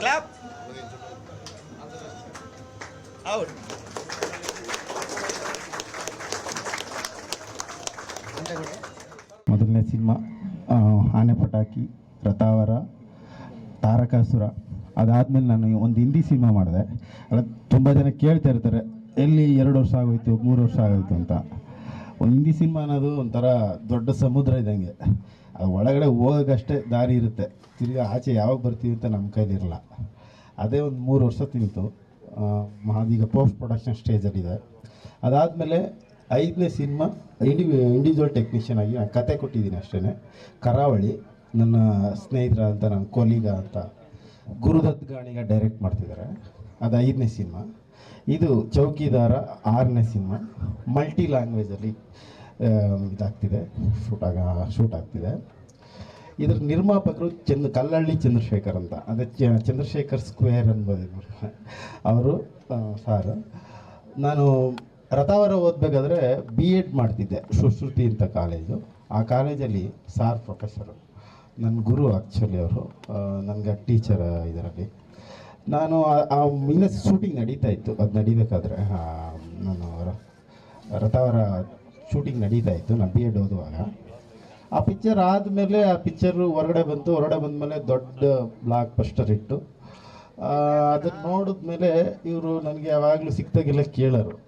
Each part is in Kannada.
Clap. Out. ಮೊದಲನೇ ಸಿನಿಮಾ ಆನೆ ಪಟಾಕಿ, ರಥಾವರ, ತಾರಕಾಸುರ. ಅದಾದಮೇಲೆ ನಾನು ಒಂದು ಹಿಂದಿ ಸಿನಿಮಾ ಮಾಡಿದೆ. ಅಲ್ಲ, ತುಂಬ ಜನ ಕೇಳ್ತಾ ಇರ್ತಾರೆ, ಎಲ್ಲಿ ಎರಡು ವರ್ಷ ಆಗೋಯ್ತು, ಮೂರು ವರ್ಷ ಆಗೋಯ್ತು ಅಂತ. ಒಂದು ಹಿಂದಿ ಸಿನಿಮಾ ಅನ್ನೋದು ಒಂಥರ ದೊಡ್ಡ ಸಮುದ್ರ ಇದ್ದಂಗೆ. ಅದು ಒಳಗಡೆ ಹೋಗೋಕ್ಕಷ್ಟೇ ದಾರಿ ಇರುತ್ತೆ. ತಿರ್ಗಿ ಆಚೆ ಯಾವಾಗ ಬರ್ತೀವಿ ಅಂತ ನಮ್ಮ ಕೈಲಿರಲ್ಲ ಅದೇ ಒಂದು ಮೂರು ವರ್ಷ ತಿಂತು. ಅದೀಗ ಪೋಸ್ಟ್ ಪ್ರೊಡಕ್ಷನ್ ಸ್ಟೇಜಲ್ಲಿದೆ ಅದಾದಮೇಲೆ ಐದನೇ ಸಿನಿಮಾ ಇಂಡಿ ಇಂಡಿವಿಜುವಲ್ ಟೆಕ್ನಿಷಿಯನ್ ಆಗಿ ನಾನು ಕತೆ ಕೊಟ್ಟಿದ್ದೀನಿ ಅಷ್ಟೇ ಕರಾವಳಿ, ನನ್ನ ಸ್ನೇಹಿತರ ಅಂತ ನನ್ನ ಕೊಲೀಗ ಅಂತ ಗುರುದತ್ ಗಾಣಿಗ ಡೈರೆಕ್ಟ್ ಮಾಡ್ತಿದ್ದಾರೆ. ಅದು ಐದನೇ ಸಿನಿಮಾ. ಇದು ಚೌಕಿದಾರ ಆರನೇ ಸಿನಿಮಾ. ಮಲ್ಟಿ ಲ್ಯಾಂಗ್ವೇಜಲ್ಲಿ ಇದಾಗ್ತಿದೆ. ಶೂಟ್ ಆಗ ಶೂಟ್ ಆಗ್ತಿದೆ. ಇದ್ರ ನಿರ್ಮಾಪಕರು ಚಂದ್ರ ಕಲ್ಲಳ್ಳಿ ಚಂದ್ರಶೇಖರ್ ಅಂತ. ಅದೇ ಚ- ಚಂದ್ರಶೇಖರ್ ಸ್ಕ್ವೇರ್ ಅನ್ಬೋದು ಅವರು ಸಾರು ನಾನು ರಥಾವರ ಓದಬೇಕಾದ್ರೆ ಬಿ ಎಡ್ ಮಾಡ್ತಿದ್ದೆ, ಸುಶ್ರುತಿ ಅಂತ ಕಾಲೇಜು ಆ ಕಾಲೇಜಲ್ಲಿ ಸಾರ್ ಪ್ರೊಫೆಸರು ನನ್ನ ಗುರು ಆ್ಯಕ್ಚುಲಿ ಅವರು ನನಗೆ ಟೀಚರ್ ಇದರಲ್ಲಿ. ನಾನು ಆ- ಮಿನ ಶೂಟಿಂಗ್ ನಡೀತಾ ಇತ್ತು, ಅದು ನಡಿಬೇಕಾದ್ರೆ ನಾನು ರಥಾವರ ಶೂಟಿಂಗ್ ನಡೀತಾ ಇತ್ತು, ನಾನು ಬಿ ಎಡ್ ಓದುವಾಗ. ಆ ಪಿಕ್ಚರ್ ಆದಮೇಲೆ, ಆ ಪಿಕ್ಚರು ಹೊರಗಡೆ ಬಂತು, ಹೊರಗಡೆ ಬಂದಮೇಲೆ ದೊಡ್ಡ ಬ್ಲಾಕ್ ಪಸ್ಟರ್ ಇಟ್ಟು ಅದನ್ನು ನೋಡಿದ್ಮೇಲೆ ಇವರು ನನಗೆ ಯಾವಾಗಲೂ ಸಿಕ್ತಾಗೆಲ್ಲ ಕೇಳೋರು.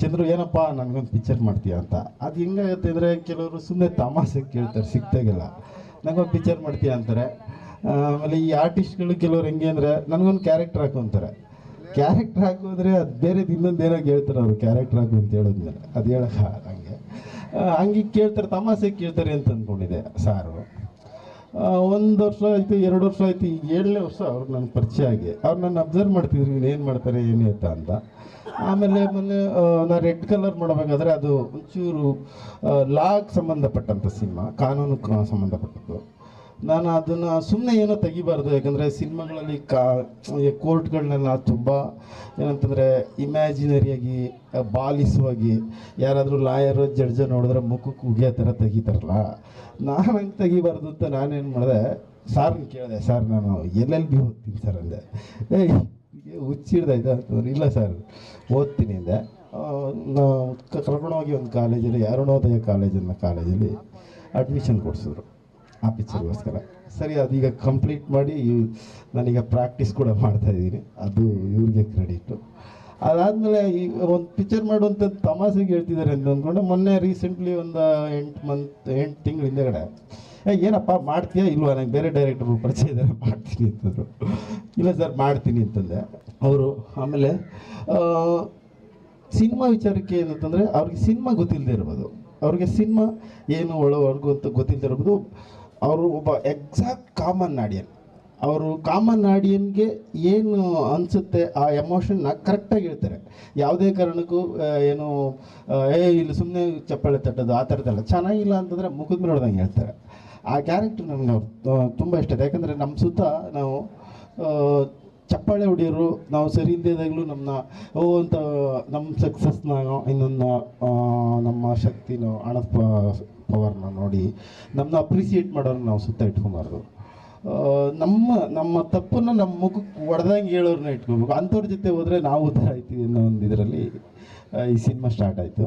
ಚಂದ್ರು, ಏನಪ್ಪ, ನನಗೊಂದು ಪಿಕ್ಚರ್ ಮಾಡ್ತೀಯ ಅಂತ. ಅದು ಹೆಂಗಾಗುತ್ತೆ ಅಂದರೆ ಕೆಲವರು ಸುಮ್ಮನೆ ತಮಾಷೆ ಕೇಳ್ತಾರೆ ಸಿಗ್ತಾಗಿಲ್ಲ ನನಗೊಂದು ಪಿಕ್ಚರ್ ಮಾಡ್ತೀಯ ಅಂತಾರೆ. ಆಮೇಲೆ ಈ ಆರ್ಟಿಸ್ಟ್ಗಳು ಕೆಲವ್ರು ಹೆಂಗೆ ಅಂದರೆ ನನಗೊಂದು ಕ್ಯಾರೆಕ್ಟರ್ ಹಾಕು ಅಂತಾರೆ. ಕ್ಯಾರೆಕ್ಟರ್ ಹಾಕೋದ್ರೆ ಅದು ಬೇರೆ ಇನ್ನೊಂದು ಏನೋ ಹೇಳ್ತಾರೆ ಅವರು ಕ್ಯಾರೆಕ್ಟರ್ ಹಾಕು ಅಂತ ಹೇಳಿದ್ಮೇಲೆ. ಅದು ಹೇಳಕ್ಕ ಹಂಗೆ. ಹಂಗೆ ಕೇಳ್ತಾರೆ, ತಮಾಷೆ ಕೇಳ್ತಾರೆ ಅಂತ ಅಂದ್ಕೊಂಡಿದ್ದೆ ಸಾರು. ಒಂದು ವರ್ಷ ಆಯಿತು, ಎರಡು ವರ್ಷ ಆಯಿತು ಈಗ ಏಳನೇ ವರ್ಷ ಅವ್ರು ನನ್ನ ಪರಿಚಯ ಆಗಿ. ಅವ್ರು ನನ್ನ ಅಬ್ಸರ್ವ್ ಮಾಡ್ತಿದ್ರು ಇವ್ನು ಏನು ಮಾಡ್ತಾರೆ, ಏನು ಅಂತ ಅಂತ. ಆಮೇಲೆ ಮೊನ್ನೆ ನಾ ರೆಡ್ ಕಲರ್ ಮಾಡಬೇಕಾದ್ರೆ ಅದು ಒಂಚೂರು ಲಾಗ್ ಸಂಬಂಧಪಟ್ಟಂಥ ಸಿನಿಮಾ, ಕಾನೂನು ಸಂಬಂಧಪಟ್ಟದ್ದು. ನಾನು ಅದನ್ನು ಸುಮ್ಮನೆ ಏನೋ ತೆಗಿಬಾರ್ದು, ಯಾಕಂದರೆ ಸಿನಿಮಾಗಳಲ್ಲಿ ಕಾ ಕೋರ್ಟ್ಗಳನ್ನೆಲ್ಲ ತುಂಬ ಏನಂತಂದರೆ ಇಮ್ಯಾಜಿನರಿಯಾಗಿ ಬಾಲಿಸುವಾಗಿ, ಯಾರಾದರೂ ಲಾಯರು ಜಡ್ಜ ನೋಡಿದ್ರೆ ಮುಖಕ್ಕೆ ಉಗಿಯೋ ಥರ ತೆಗಿತಾರಲ್ಲ. ನಾನು ಹಂಗೆ ತೆಗಿಬಾರ್ದು ಅಂತ ನಾನೇನು ಮಾಡಿದೆ ಸಾರ್ನ ಕೇಳಿದೆ ಸರ್ ನಾನು ಎಲ್ಲೆಲ್ಲಿ ಬಿ ಓದ್ತೀನಿ ಸರ್ ಅಂದೆ. ಏಯ್ ಹುಚ್ಚಿಡ್ದಾಯ್ತಾ ಅಂತಂದ್ರೆ ಇಲ್ಲ ಸರ್ ಓದ್ತೀನಿ ಅಂದೆ. ಕರ್ಕೊಂಡೋಗಿ ಒಂದು ಕಾಲೇಜಲ್ಲಿ ಅರುಣೋದಯ ಕಾಲೇಜ್ ಅನ್ನೋ ಕಾಲೇಜಲ್ಲಿ ಅಡ್ಮಿಷನ್ ಕೊಡಿಸಿದ್ರು. ಆ ಪಿಕ್ಚರ್ಗೋಸ್ಕರ ಸರಿ ಅದೀಗ ಕಂಪ್ಲೀಟ್ ಮಾಡಿ ನಾನೀಗ ಪ್ರಾಕ್ಟೀಸ್ ಕೂಡ ಮಾಡ್ತಾ ಇದ್ದೀನಿ. ಅದು ಇವ್ರಿಗೆ ಕ್ರೆಡಿಟು ಅದಾದಮೇಲೆ ಈಗ ಒಂದು ಪಿಕ್ಚರ್ ಮಾಡುವಂಥ ತಮಾಸೆಗೆ ಹೇಳ್ತಿದ್ದಾರೆ ಅಂತ ಅಂದ್ಕೊಂಡು ಮೊನ್ನೆ ರೀಸೆಂಟ್ಲಿ ಒಂದು ಎಂಟು ಮಂತ್ ಎಂಟು ತಿಂಗಳ ಹಿಂದೆಗಡೆ. ಏನಪ್ಪ, ಮಾಡ್ತೀಯಾ ಇಲ್ವಾ? ನನಗೆ ಬೇರೆ ಡೈರೆಕ್ಟರ್ ಪರಿಚಯ ಇದ್ದಾರೆ, ಮಾಡ್ತೀನಿ ಅಂತಂದರು. ಇಲ್ಲ ಸರ್, ಮಾಡ್ತೀನಿ ಅಂತಂದೆ. ಅವರು ಆಮೇಲೆ ಸಿನಿಮಾ ವಿಚಾರಕ್ಕೆ ಏನಂತಂದರೆ, ಅವ್ರಿಗೆ ಸಿನಿಮಾ ಗೊತ್ತಿಲ್ಲದೆ ಇರ್ಬೋದು. ಅವ್ರಿಗೆ ಸಿನಿಮಾ ಏನು ಒಳ ಅಂತ ಗೊತ್ತಿಲ್ಲದೆ ಇರ್ಬೋದು. ಅವರು ಒಬ್ಬ ಎಕ್ಸಾಕ್ಟ್ ಕಾಮನ್ ಆಡಿಯನ್ ಅವರು ಕಾಮನ್ ಆಡಿಯನ್ಗೆ ಏನು ಅನಿಸುತ್ತೆ ಆ ಎಮೋಷನ್ನ ಕರೆಕ್ಟಾಗಿ ಹೇಳ್ತಾರೆ. ಯಾವುದೇ ಕಾರಣಕ್ಕೂ ಏನು ಏ, ಇಲ್ಲಿ ಸುಮ್ಮನೆ ಚಪ್ಪಾಳೆ ತಟ್ಟೋದು ಆ ಥರದ್ದೆಲ್ಲ ಚೆನ್ನಾಗಿಲ್ಲ ಅಂತಂದರೆ ಮುಖದ ಮೇಲೆ ಹೊಡೆದಂಗೆ ಹೇಳ್ತಾರೆ. ಆ ಕ್ಯಾರೆಕ್ಟರ್ ನನಗೆ ತುಂಬ ಇಷ್ಟ ಇದೆ. ಯಾಕಂದರೆ ನಮ್ಮ ಸುತ್ತ ನಾವು ಚಪ್ಪಾಳೆ ಹೊಡೆಯೋರು, ನಾವು ಸರಿ ಇದ್ದಾಗಲೂ ನಮ್ಮನ್ನ ಓ ಅಂತ ನಮ್ಮ ಸಕ್ಸಸ್ನ ಇನ್ನೊಂದು ನಮ್ಮ ಶಕ್ತಿನೋ, ಹಣದ ಪವರ್ನ ನೋಡಿ ನಮ್ಮನ್ನ ಅಪ್ರಿಸಿಯೇಟ್ ಮಾಡೋರು ನಾವು ಸುತ್ತ ಇಟ್ಕೊಬಾರ್ದು. ನಮ್ಮ ನಮ್ಮ ತಪ್ಪನ್ನು ನಮ್ಮ ಮುಖಕ್ಕೆ ಹೊಡೆದಂಗೆ ಹೇಳೋರನ್ನ ಇಟ್ಕೊಬೇಕು. ಅಂಥವ್ರ ಜೊತೆ ಹೋದರೆ ನಾವು ಉದ್ಧಾರ ಆಯ್ತೀವಿ ಅನ್ನೋ ಒಂದು ಇದರಲ್ಲಿ ಈ ಸಿನಿಮಾ ಸ್ಟಾರ್ಟ್ ಆಯಿತು.